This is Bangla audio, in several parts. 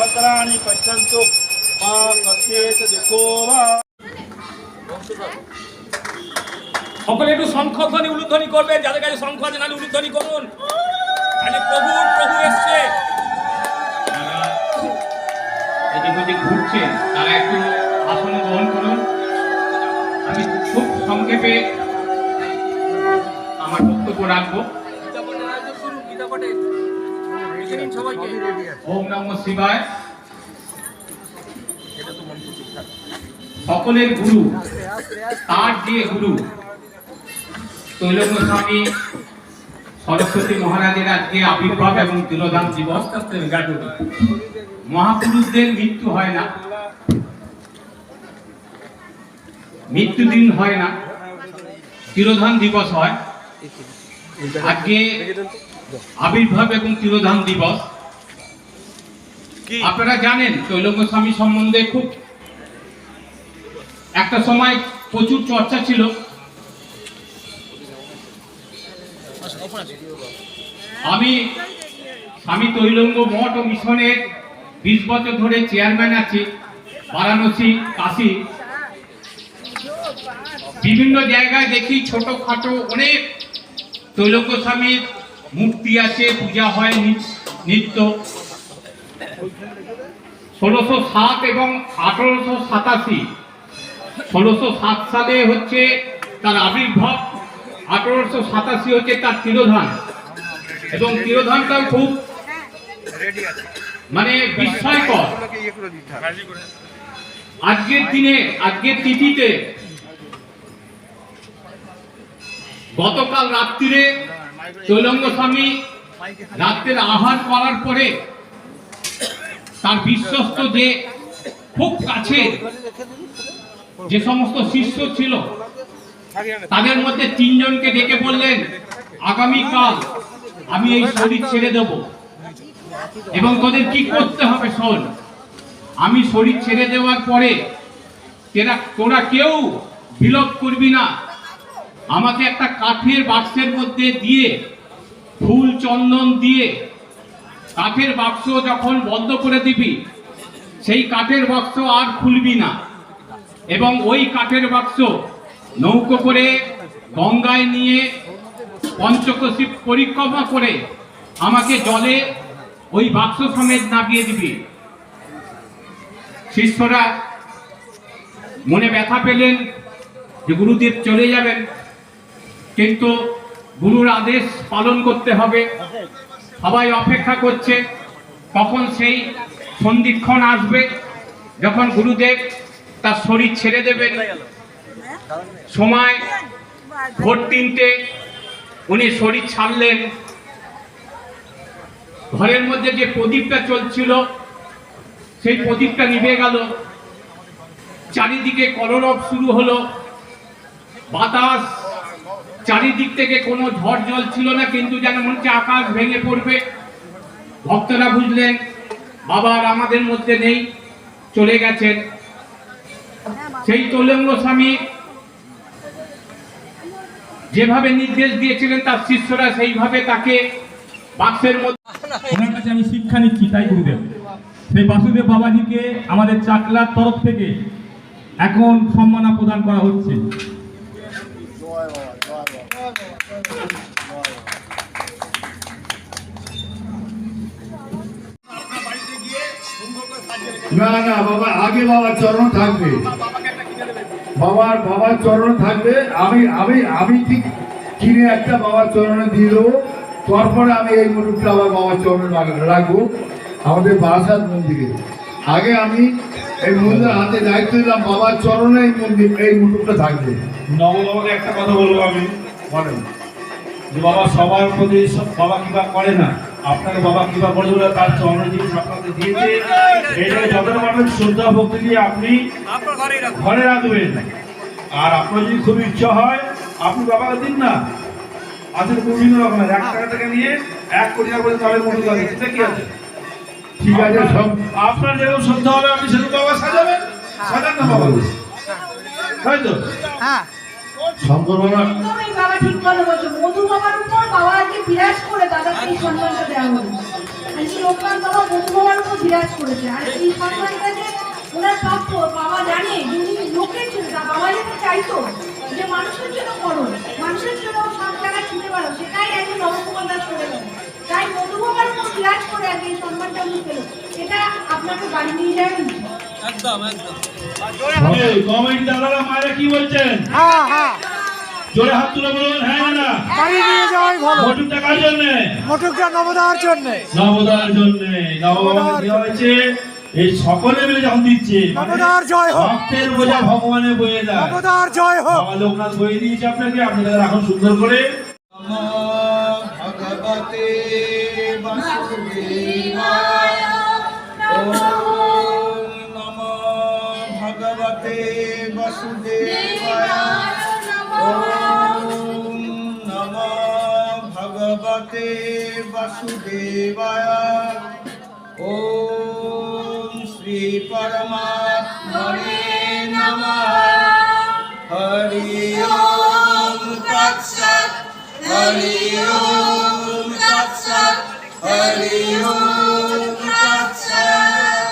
सर्वे भद्राणि पश्यन्तु मा कस्येत दुःखो वा সকলে একটু শঙ্খধ্বনি উলুধ্বনি করবেন যাদের কাছে শঙ্খ আছে নাহলে উলুধ্বনি করুন তাহলে প্রভু প্রভু এসছে যারা এদিক ওদিক ঘুরছেন তারা একটু আসন গ্রহণ করুন আমি খুব সংক্ষেপে আমার বক্তব্য রাখবো ওম নম শিবায়। সকলের গুরু তার যে গুরু। তৈলঙ্গ স্বামী সরস্বতী মহারাজের আজকে আবির্ভাব এবং দিবস। মহাপুরুষদের মৃত্যু হয় না। মৃত্যু দিন হয় না। তিরোধান দিবস হয়। আজকে আবির্ভাব এবং তিরোধান দিবস। আপনারা জানেন তৈলঙ্গ স্বামী সম্বন্ধে খুব একটা সময় প্রচুর চর্চা ছিল। আমি স্বামী তৈলঙ্গ মঠ ও মিশনের বিশ বছর ধরে চেয়ারম্যান আছি বারাণসী কাশি। বিভিন্ন জায়গায় দেখি ছোটখাটো অনেক তৈলঙ্গ স্বামীর মূর্তি আছে, পূজা হয়, নিত্য ষোলোশো সাত এবং আঠারোশো সাতাশি। ষোলোশো সাত সালে হচ্ছে তার আবির্ভাব, আঠারোশো সাতাশি হচ্ছে তার তিরোধান। এবং তিরোধানটাও খুব মানে বিস্ময়কর। আজকের দিনে, আজকের তিথিতে গতকাল রাত্রিরে তৈলঙ্গ স্বামী রাত্রের আহার করার পরে তার বিশ্বস্ত যে খুব কাছে যে সমস্ত শিষ্য ছিল, তাদের মধ্যে তিনজনকে ডেকে বললেন, আগামীকাল আমি এই শরীর ছেড়ে দেব এবং তোদের কি করতে হবে শোন, আমি শরীর ছেড়ে দেওয়ার পরে তোরা কেউ বিলোপ করবি না। আমাকে একটা কাঠের বাক্সের মধ্যে দিয়ে, ফুল চন্দন দিয়ে কাঠের বাক্স যখন বন্ধ করে দিবি, সেই কাঠের বাক্স আর খুলবি না। এবং ওই কাঠের বাক্স নৌকো করে গঙ্গায় নিয়ে পঞ্চকোশী পরিক্রমা করে আমাকে জলে ওই বাক্স সমেত নামিয়ে দিবি। শিষ্যরা মনে ব্যথা পেলেন যে গুরুদেব চলে যাবেন। কিন্তু গুরুর আদেশ পালন করতে হবে। সবাই অপেক্ষা করছে, কখন সেই সন্ধিক্ষণ আসবে, যখন গুরুদেব তার শরীর ছেড়ে দেবেন। সময় ভোর তিনটে, উনি শরীর ছাড়লেন। ঘরের মধ্যে যে প্রদীপটা চলছিল, সেই প্রদীপটা নিভে গেল। চারিদিকে কলরব শুরু হলো। বাতাস চারিদিক থেকে কোনো ঝড় জল ছিল না, কিন্তু যেন মনে হচ্ছে আকাশ ভেঙে পড়বে। ভক্তরা বুঝলেন বাবার আমাদের মধ্যে নেই, চলে গেছেন। সেই তৈলঙ্গ স্বামী যেভাবে নির্দেশ দিয়েছিলেন, তার শিষ্যরা সেইভাবে তাকে বাক্সের মধ্যে ওনার কাছে আমি শিক্ষা নিচ্ছি, তাই গুরুদেব। সেই বাসুদেব বাবাজিকে আমাদের চাকলার তরফ থেকে এখন সম্মাননা প্রদান করা হচ্ছে আপনার বাড়িতে গিয়ে সুন্দর করে সাজিয়ে রেখে না না বাবা আগে বাবার চরণ থাকবে। বাবার বাবার চরণ থাকবে। আমি আমি আমি ঠিক কিনে একটা বাবার চরণে দিয়ে দেবো। তারপরে আমি এই মুটুকটা আবার বাবার চরণে রাখব আমাদের বারাসাত মন্দিরে। আগে আমি এই মন্দিরের হাতে দায়িত্ব দিলাম বাবার চরণে এই মন্দির এই মুটুকটা থাকবে। নববাবাকে একটা কথা বলব আমি? বলেন। যে বাবা সবার প্রতি সব- বাবা কিবা করে না আপনাকে বাবা কিবা করে বলে তার চরণ জিনিস আপনাকে দিয়েছে। এটাকে যতটা পারবেন শ্রদ্ধা ভক্তি দিয়ে আপনি আপনার ঘরে রাখবেন। আর আপনার যদি খুব ইচ্ছা হয় আপনি বাবাকে দিন না। আছে তো বিভিন্ন রকমের এক টাকা থেকে নিয়ে এক কোটি টাকা পর্যন্ত তাদের মতো লাগে সেটা কি আছে? ঠিক আছে সব আপনার যেরকম শ্রদ্ধা হবে আপনি সেরকম বাবা সাজাবেন? সাজান না বাবা তাই তো? শঙ্কর বাবা ঠিক কথা বলছো। মধু বাবার উপর বাবা আজকে বিরাজ করে দাদাকে এই সম্মানটা দেওয়া হলো। আজকে লোকনাথ বাবা বন্ধুবাবার উপর বিরাজ করেছে। আর এই সম্মানটা যে ওনার প্রাপ্য, বাবা জানে যে লোকের জন্য বাবা যেটা চাইতো যে মানুষের জন্য করো, মানুষের জন্য সব ছুটে পারো সেটাই একজন নবকুমার দাস করে তাই উপর বিরাজ করে আজকে এই সম্মানটা উনি পেল এটা আপনাকে বাড়ি নিয়ে উচিত। একদম একদম। এই কমিটি দাদারা মায়েরা কি বলছেন? হ্যাঁ হ্যাঁ। জোরে হাত তুলে বলুন হ্যাঁ না বাড়ি নিয়ে যাওয়াই ভালো। ভোটুটা কার জন্য? মোটরটা নবদার জন্য। নবদার জন্য। নবদার দেওয়া হয়েছে? এই সকলে মিলে যখন দিচ্ছে নবদার জয় হোক। ভক্তের বোঝা ভগবানের বয়ে দেয় নবদার জয় হোক। বাবা লোকনাথ বয়ে দিয়েছে আপনাকে আপনি তাদের এখন সুন্দর করে। ভগবতে বাসুদেবায়। বাসুদেবায় ওম নমো ভগবতে বাসুদেবায় ওম শ্রী পরমাত্মনে নমঃ হরি ওম তৎসৎ হরি ওম তৎসৎ হরি ওম তৎসৎ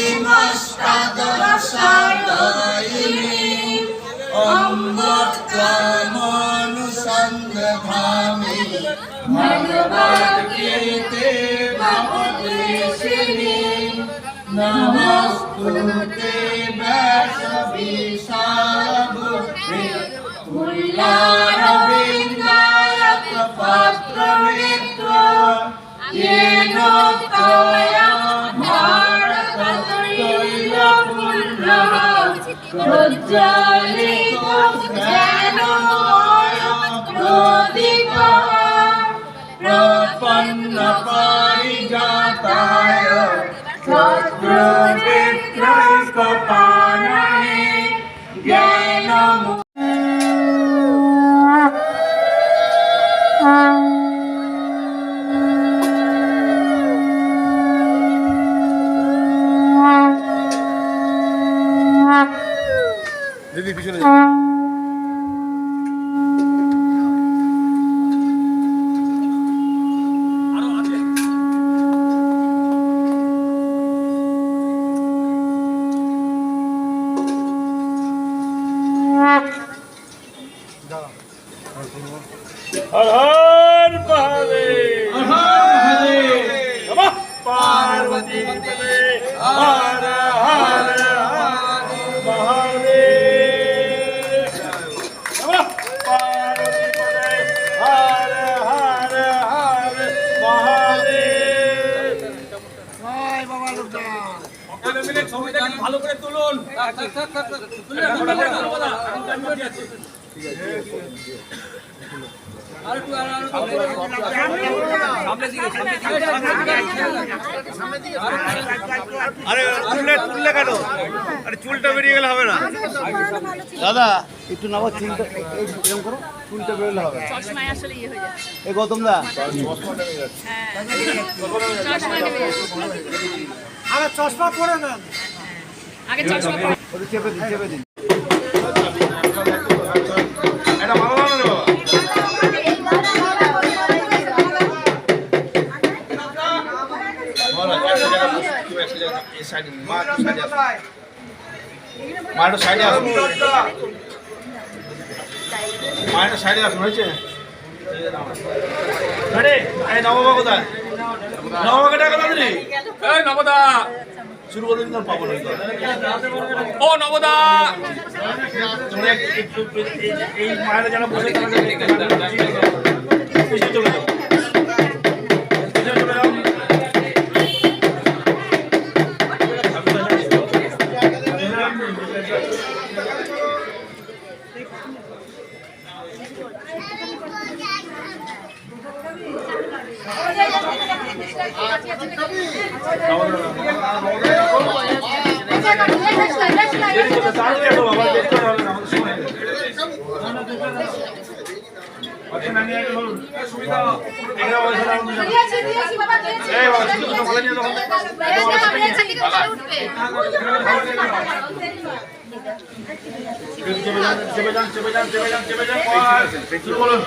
মহাভারতম অদ্বৈতামৃতবর্ষিণী ভগবতী মষ্টাদশায়িনী অম্বত্বমনুসন্ধধামি ভগবদ্গীতে ভবদেশিনী নমস্তুতে ব্যাসবিশালবুদ্ধি তুল্যারবিন্দায় পাত্রমিত্র येन Good job. আরে তুললে তুললে কেন? আরে চুলটা বেরিয়ে গেলে হবে না। দাদা একটু নাও চুলটা এরকম করো চুলটা বেরোলে হবে। চশমায় আসলে ইয়ে হয়ে যাচ্ছে। এই গৌতম দা। চশমা নেবে আরে চশমা পরে নেন। আগে চশমা পরে ওটা চেপে দিন চেপে দিন। এটা ভালো লাগল মায়ের সাইডে আসুন মায়ের সাইডে আসুন হয়েছে? রেডি এই নবমা কোথায়? নবমাকে ডাকা তাড়াতাড়ি এই নবদা। শুরু করে দিন পাবো না ও নবদা! এই যে- এই মায়েরা যারা বসে চলে যাও। চেপে যান চেপে যান চেপে যান চেপে যান চেপে যান শুরু করুন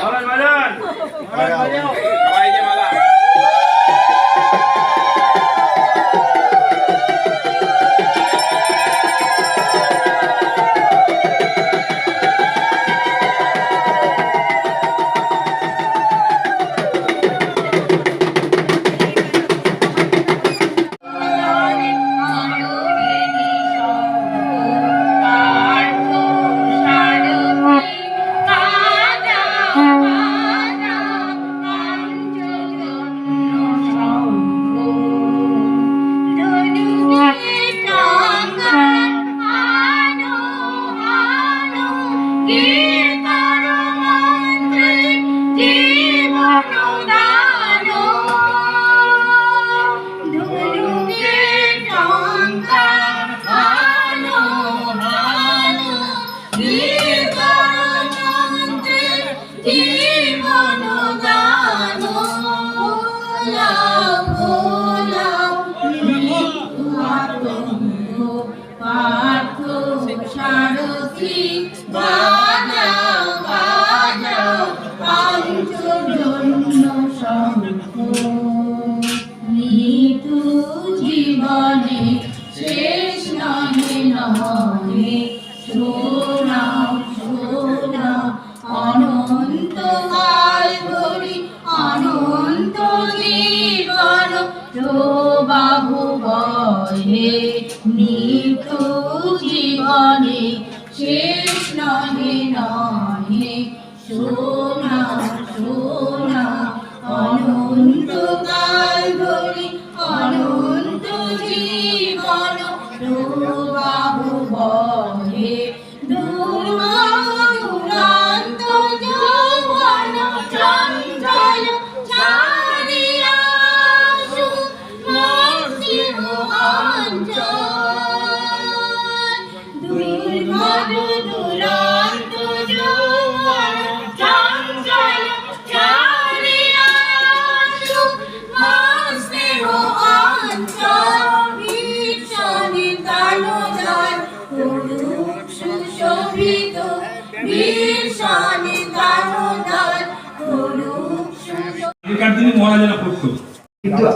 আবার বাজান সবাইকে মালা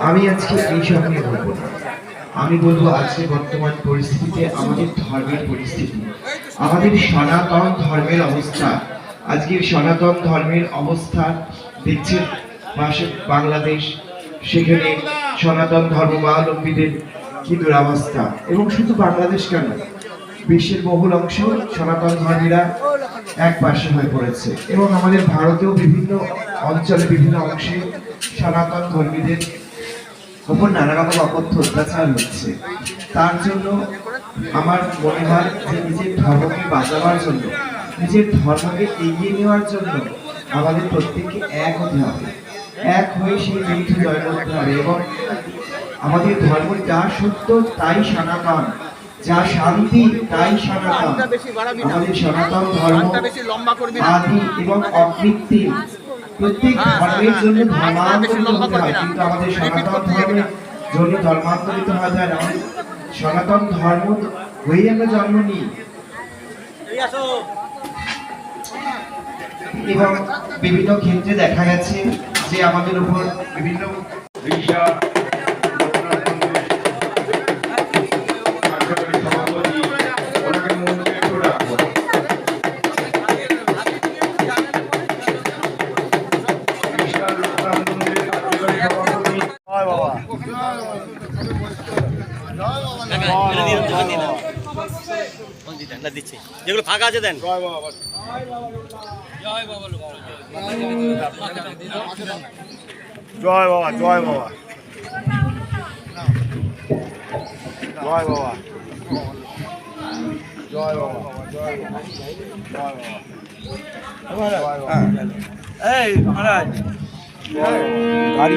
আমি আজকে এই সব নিয়ে বলব আমি বলব আজকে বর্তমান পরিস্থিতিতে আমাদের ধর্মের পরিস্থিতি, আমাদের সনাতন ধর্মের অবস্থা। আজকে সনাতন ধর্মের অবস্থা দেখছেন বাংলাদেশ, সেখানে সনাতন ধর্মাবলম্বীদের কি দুরবস্থা। এবং শুধু বাংলাদেশ কেন, বিশ্বের বহুল অংশ সনাতন ধর্মীরা এক পাশে হয়ে পড়েছে। এবং আমাদের ভারতেও বিভিন্ন অঞ্চলে বিভিন্ন অংশে সনাতন ধর্মীদের উপর নানা রকম অকথ্য অত্যাচার হচ্ছে। তার জন্য আমার মনে হয় যে নিজের ধর্মকে বাঁচাবার জন্য নিজের ধর্মকে এগিয়ে নেওয়ার জন্য আমাদের প্রত্যেককে এক হতে হবে। এক হয়ে সেই জিনিস জয় করতে হবে এবং আমাদের ধর্ম যা সত্য তাই সনাতন যা শান্তি তাই সনাতন। আমাদের সনাতন ধর্ম আদি এবং অকৃত্রিম। প্রত্যেক ধর্মের জন্য ধর্মান্তরিত হতে হয় কিন্তু আমাদের সনাতন ধর্মের জন্য ধর্মান্তরিত হওয়া যায় আমাদের সনাতন ধর্ম হয়েই আমরা জন্ম নিই। এবং বিভিন্ন ক্ষেত্রে দেখা গেছে যে আমাদের উপর বিভিন্ন দিচ্ছি। যেগুলো ফাঁকা আছে দেন। জয় বাবা জয় বাবা জয় বাবা জয় বাবা। জয় বাবা। জয় বাবা এই মহারাজ। গাড়ি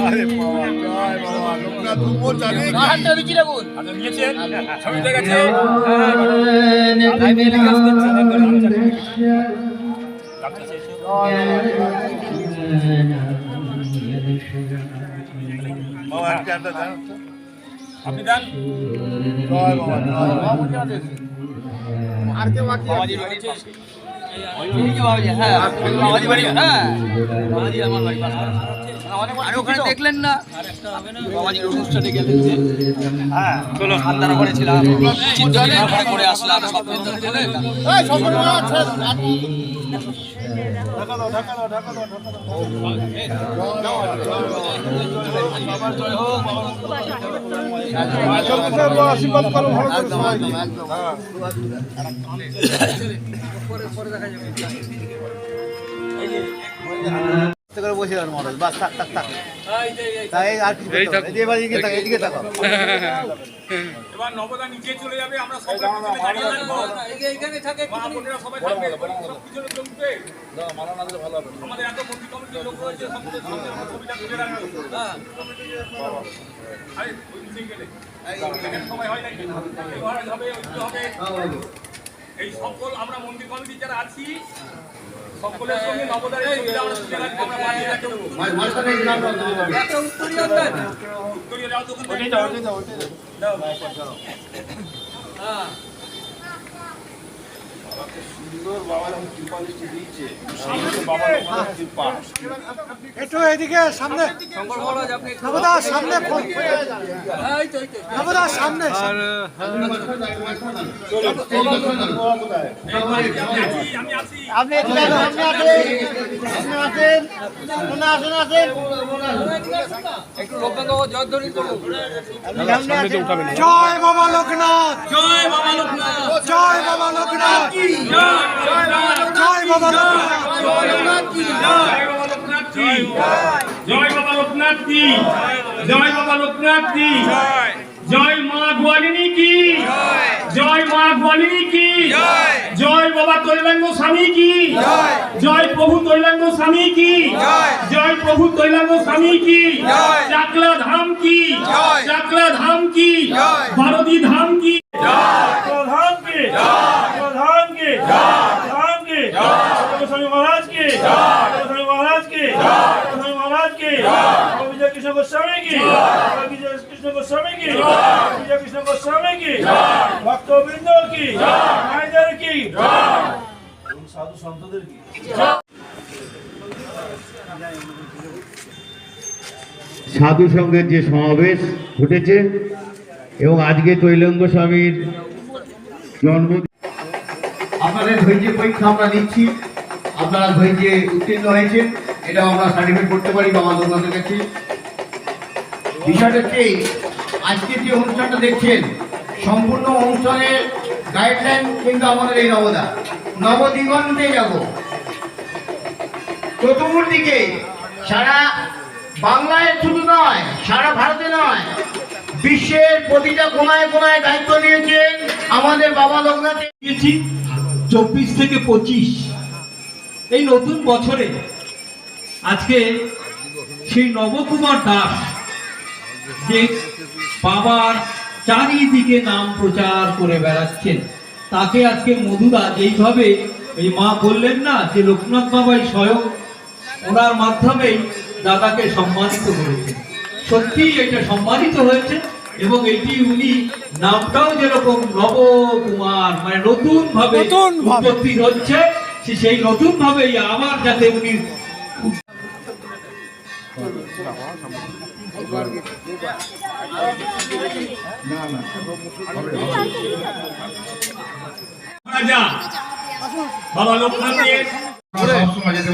বাবা জয় বাবা লোকরা দুপো জানে। কি? হাতটা বিচি রাখুন আচ্ছা নিয়েছেন ছবি দেখাচ্ছে বাবা। একটা একটা দেন আপনি দেন। জয় বাবা জয় বাবা। বাবাজি রয়েছে বাবাজি বাড়ি হ্যাঁ বাবাজি আমার বাড়ি পাশে আর ওখানে দেখলেন না। বাবাজির অনুষ্ঠানে গেলেন যে হ্যাঁ চলো খান্দার ঘরে ছিলাম চিত্তনের ঘরে করে আসলাম সব আশীর্বাদ করো ভালো করে সবাই। আস্তে করে বসে যান মহারাজ বাস থাক থাক থাক। তাই আর কিছু করতে এদিকে এদিকে এদিকে তাকাও এবার নবদা নিচে চলে যাবে আমরা আমাদের এত মন্ত্রী কমিটির লোক রয়েছে হ্যাঁ। সবাই হয় নাকি? হবে হবে। এই সকল আমরা মন্দির কমিটি যারা আছি সকলের সঙ্গে নবদারের ছবিটা আমরা তুলে রাখব আমরা বানিয়ে রাখব একটা উত্তরীয় দেন উত্তরীয় যাও তখন দাও হ্যাঁ। একটু এদিকে সামনে নবদা সামনে ফোন। নবদা সামনে আপনি আপনি আসেন একটু লোকনাথ জয়ধ্বনি করুন। জয় বাবা লোকনাথ। জয় বাবা লোকনাথ। জয় বাবা লোকনাথ। জয় বাবা লোকনাথ। জয় বাবা লোকনাথ। কি? জয় বাবা লোকনাথ কি? জয় মা গোয়ালিনী কি? জয়। মা গোয়ালিনী কি জয় বাবা তৈলাঙ্গ স্বামী কি জয় প্রভু তৈলাঙ্গ স্বামী কি জয় প্রভু তৈলাঙ্গ স্বামী কি চাকলা ধাম কি চাকলা ধাম কি ভারতী ধাম কি প্রধান কে প্রধান কে প্রধান কে স্বামী মহারাজ কে স্বামী মহারাজ কে স্বামী মহারাজ কে বিজয় কৃষ্ণ গোস্বামী কি বিজয় কৃষ্ণ গোস্বামী কি বিজয় কৃষ্ণ গোস্বামী কি? ভক্তবৃন্দ কি? মায়েদের কি? এবং সাধু সন্তদের কি? সাধু সঙ্গের যে সমাবেশ ঘটেছে এবং আজকে তৈলঙ্গ স্বামীর জন্ম আপনাদের ধৈর্য পরীক্ষা আমরা নিচ্ছি। আপনারা ধৈর্যে উত্তীর্ণ হয়েছে এটাও আমরা সার্টিফিকেট করতে পারি বাবা লোকনাথের কাছে। বিষয়টা হচ্ছে আজকে যে অনুষ্ঠানটা দেখছেন, সম্পূর্ণ অনুষ্ঠানের গাইডলাইন কিন্তু আমাদের এই নবদা। নবদিগন্তে যাব। চতুর্দিকে সারা বাংলায় শুধু নয়, সারা ভারতে নয়, বিশ্বের প্রতিটা কোনায় কোনায় দায়িত্ব নিয়েছেন আমাদের বাবা লোকনাথ। দিয়েছি চব্বিশ থেকে পঁচিশ। এই নতুন বছরে আজকে সেই নবকুমার দাস যে বাবার চারিদিকে নাম প্রচার করে বেড়াচ্ছেন তাকে আজকে মধুরা যেইভাবে এই মা বললেন না যে লোকনাথ বাবাই স্বয়ং ওনার মাধ্যমেই দাদাকে সম্মানিত করেছেন সত্যিই এটা সম্মানিত হয়েছে এবং এটি উনি নামটাও যেরকম নবকুমার মানে নতুন ভাবে। উৎপত্তি হচ্ছে সে- সেই নতুন ভাবেই আবার যাতে উনি বাবা লোকনাথের যেতে